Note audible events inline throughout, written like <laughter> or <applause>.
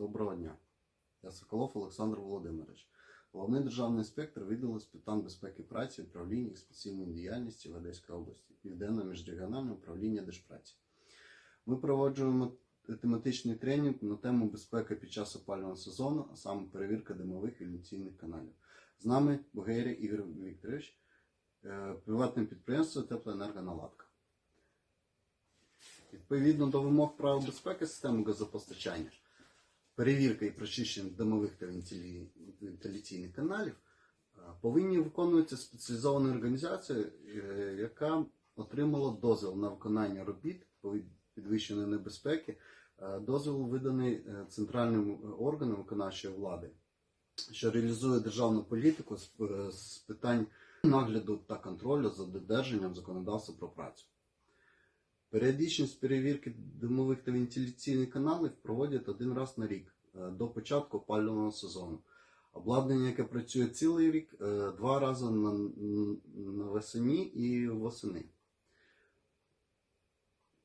Доброго дня. Я Соколов Олександр Володимирович, головний державний інспектор відділу з питань безпеки праці, управління інспекційної діяльності в Одеській області, Південне міжрегіональне управління Держпраці. Ми проводжуємо тематичний тренінг на тему безпеки під час опалювального сезону, а саме перевірка димових і каналів. З нами Бугейря Ігор Вікторович, е, приватне підприємство Теплоенергоналадка. Відповідно до вимог правил безпеки системи газопостачання, перевірка і прочищення димових та вентиляційних каналів е, повинні виконуватися спеціалізованою організацією, е, яка отримала дозвіл на виконання робіт підвищеної небезпеки. Е, Дозвіл виданий е, центральним органом виконавчої влади, що реалізує державну політику е, з питань нагляду та контролю за додержанням законодавства про працю. Періодичність перевірки димових та вентиляційних каналів проводять один раз на рік е, до початку опалювального сезону. Обладнання, яке працює цілий рік, е, два рази на, на весені і восени.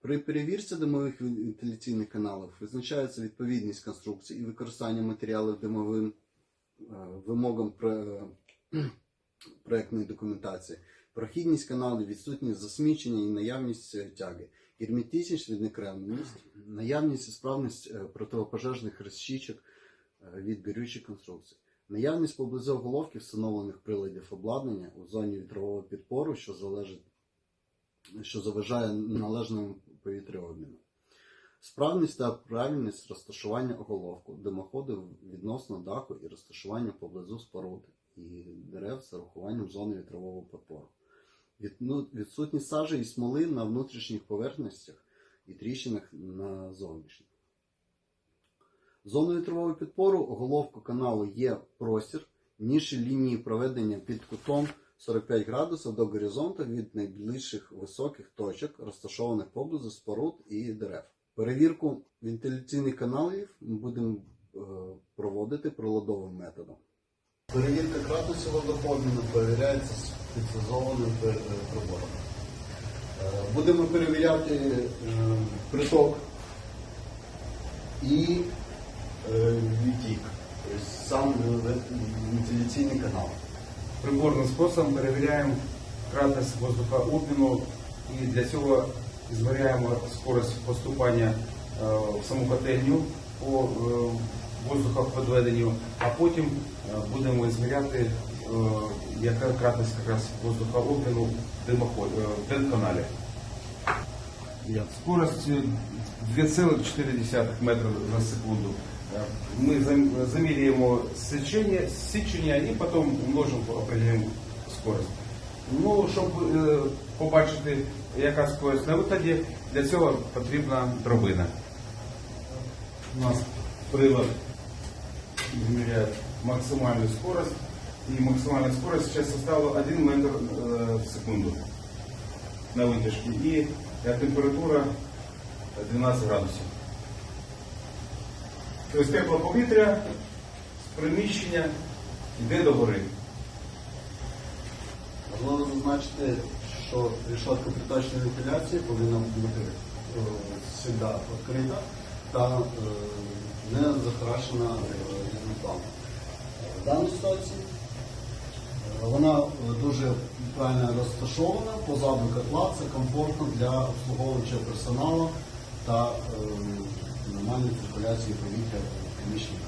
При перевірці димових вентиляційних каналів визначається відповідність конструкції і використання матеріалів димовим е, вимогам про- <clears throat> проектної документації, прохідність каналів, відсутність засмічення і наявність е, тяги, герметичність, віднекремленість, наявність і справність е, протипожежних розчічок е, від горючих конструкцій. Наявність поблизу головки встановлених приладів обладнання у зоні вітрового підпору, що залежить, що заважає належному повітряобміну. Справність та правильність розташування оголовку, димоходу відносно даху і розташування поблизу споруд і дерев з урахуванням зони вітрового підпору. Ну, Відсутність сажі і смоли на внутрішніх поверхностях і тріщинах на зовнішніх. Зоною вітрового підпору головку каналу є простір, ніші лінії проведення під кутом 45 градусів до горизонту від найближчих високих точок, розташованих поблизу споруд і дерев. Перевірку вентиляційних каналів ми будемо е, проводити приладовим методом. Перевірка градусів водообміну перевіряється е, прибором. Е, Будемо перевіряти е, приток і е, відтік, сам вентиляційний канал. Приборним способом перевіряємо кратність воздухообміну і для цього зміряємо скорость поступання в саму котельню по воздухопідведенню, а потім будемо зміряти, яка кратність якраз воздухообміну в е, дим-каналі. Скорость е, 2,4 метра на секунду. Е, Ми зам- заміряємо сечення, січення і потім умножимо, определимо скорость. Ну, щоб е, побачити, яка скорость на виході, для цього потрібна дробина. У нас прилад измеряет максимальную скорость И максимальная скорость сейчас составила 1 метр э, в секунду на вытяжке. И э, температура 12 градусів. Тобто тепле повітря з приміщення йде до гори. Важливо зазначити, що решетка приточної вентиляції повинна бути е, завжди відкрита та е, не захарашена різнотом. В даній ситуації е, вона е, дуже правильно розташована, позаду котла це комфортно для обслуговуючого персоналу та е, нормальної циркуляції повітря в приміщенні.